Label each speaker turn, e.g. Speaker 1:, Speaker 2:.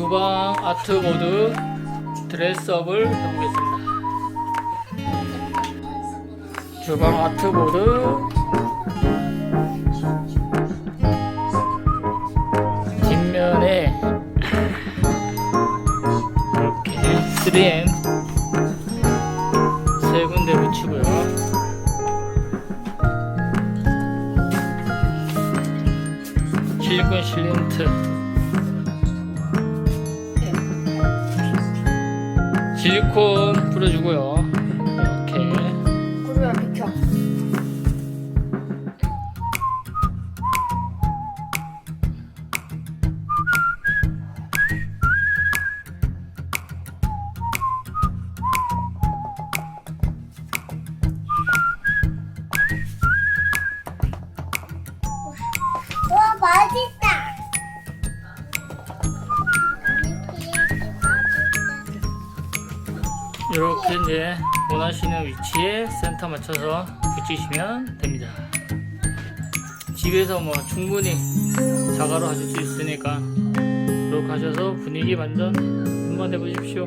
Speaker 1: 주방 아트보드 드레스업을 해보겠습니다. 주방 아트보드 뒷면에 이렇게 3M 세 군데 붙이고요. 실리콘 실린트 실리콘 뿌려주고요. 이렇게
Speaker 2: 구루야 비켜.
Speaker 3: 와 맛있다.
Speaker 1: 이렇게 이제 원하시는 위치에 센터 맞춰서 붙이시면 됩니다. 집에서 뭐 충분히 자가로 하실 수 있으니까 이렇게 하셔서 분위기 완전 한번 해보십시오.